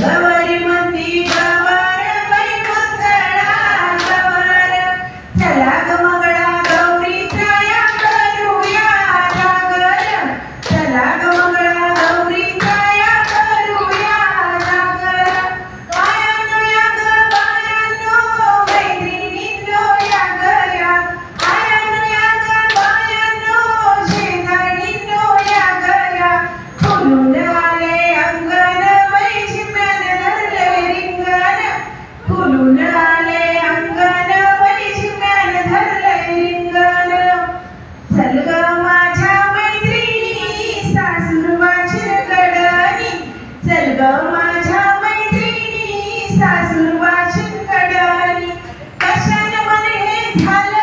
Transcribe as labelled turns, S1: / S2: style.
S1: Bye-bye. फुलाले अंगण बरीच मॅन धरलंय रिंगण चलग माझ्या मैत्रिणी सासूरबाची कडणी चलग माझ्या मैत्रिणी सासूरबाची कडणी कशान मन हे झालं